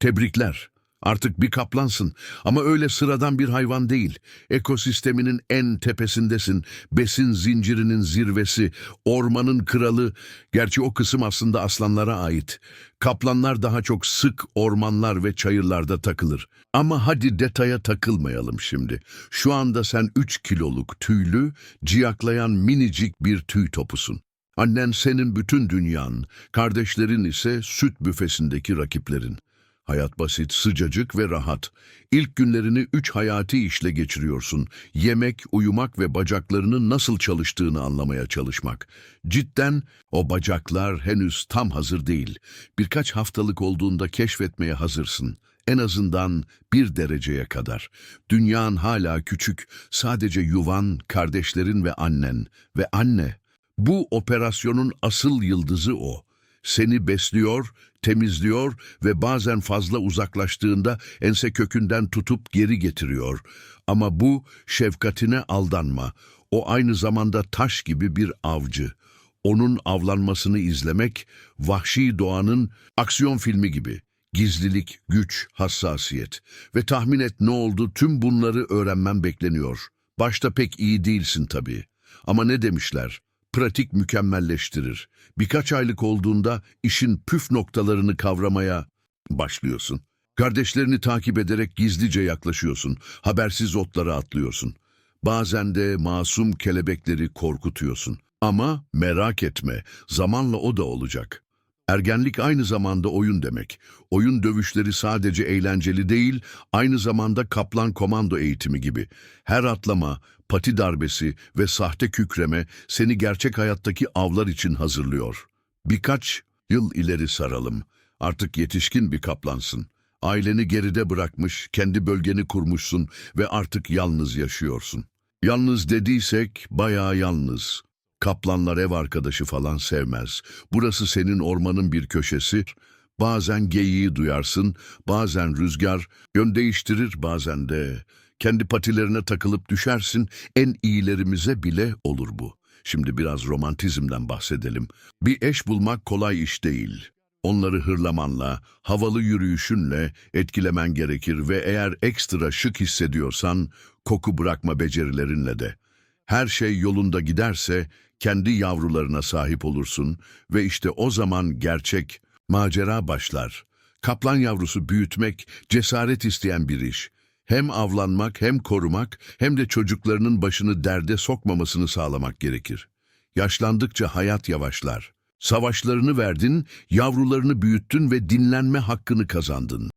Tebrikler. Artık bir kaplansın ama öyle sıradan bir hayvan değil. Ekosisteminin en tepesindesin. Besin zincirinin zirvesi, ormanın kralı. Gerçi o kısım aslında aslanlara ait. Kaplanlar daha çok sık ormanlar ve çayırlarda takılır. Ama hadi detaya takılmayalım şimdi. Şu anda sen 3 kiloluk tüylü, ciyaklayan minicik bir tüy topusun. Annen senin bütün dünyan, kardeşlerin ise süt büfesindeki rakiplerin. Hayat basit, sıcacık ve rahat. İlk günlerini üç hayati işle geçiriyorsun. Yemek, uyumak ve bacaklarının nasıl çalıştığını anlamaya çalışmak. Cidden o bacaklar henüz tam hazır değil. Birkaç haftalık olduğunda keşfetmeye hazırsın. En azından bir dereceye kadar. Dünyan hala küçük, sadece yuvan, kardeşlerin ve annen. Ve anne, bu operasyonun asıl yıldızı o. Seni besliyor, temizliyor ve bazen fazla uzaklaştığında ense kökünden tutup geri getiriyor. Ama bu şefkatine aldanma. O aynı zamanda taş gibi bir avcı. Onun avlanmasını izlemek, vahşi doğanın aksiyon filmi gibi. Gizlilik, güç, hassasiyet. Ve tahmin et ne oldu tüm bunları öğrenmem bekleniyor. Başta pek iyi değilsin tabii. Ama ne demişler? Pratik mükemmelleştirir. Birkaç aylık olduğunda işin püf noktalarını kavramaya başlıyorsun. Kardeşlerini takip ederek gizlice yaklaşıyorsun. Habersiz otlara atlıyorsun. Bazen de masum kelebekleri korkutuyorsun. Ama merak etme, zamanla o da olacak. Ergenlik aynı zamanda oyun demek. Oyun dövüşleri sadece eğlenceli değil, aynı zamanda kaplan komando eğitimi gibi. Her atlama, pati darbesi ve sahte kükreme seni gerçek hayattaki avlar için hazırlıyor. Birkaç yıl ileri saralım. Artık yetişkin bir kaplansın. Aileni geride bırakmış, kendi bölgeni kurmuşsun ve artık yalnız yaşıyorsun. Yalnız dediysek bayağı yalnız. Kaplanlar ev arkadaşı falan sevmez. Burası senin ormanın bir köşesi. Bazen geyiği duyarsın, bazen rüzgar, yön değiştirir bazen de. Kendi patilerine takılıp düşersin, en iyilerimize bile olur bu. Şimdi biraz romantizmden bahsedelim. Bir eş bulmak kolay iş değil. Onları hırlamanla, havalı yürüyüşünle etkilemen gerekir ve eğer ekstra şık hissediyorsan koku bırakma becerilerinle de. Her şey yolunda giderse kendi yavrularına sahip olursun ve işte o zaman gerçek macera başlar. Kaplan yavrusu büyütmek cesaret isteyen bir iş. Hem avlanmak hem korumak hem de çocuklarının başını derde sokmamasını sağlamak gerekir. Yaşlandıkça hayat yavaşlar. Savaşlarını verdin, yavrularını büyüttün ve dinlenme hakkını kazandın.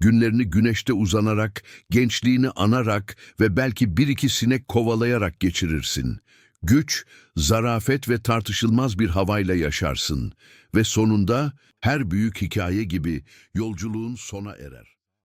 Günlerini güneşte uzanarak, gençliğini anarak ve belki bir iki sinek kovalayarak geçirirsin. Güç, zarafet ve tartışılmaz bir havayla yaşarsın ve sonunda her büyük hikaye gibi yolculuğun sona erer.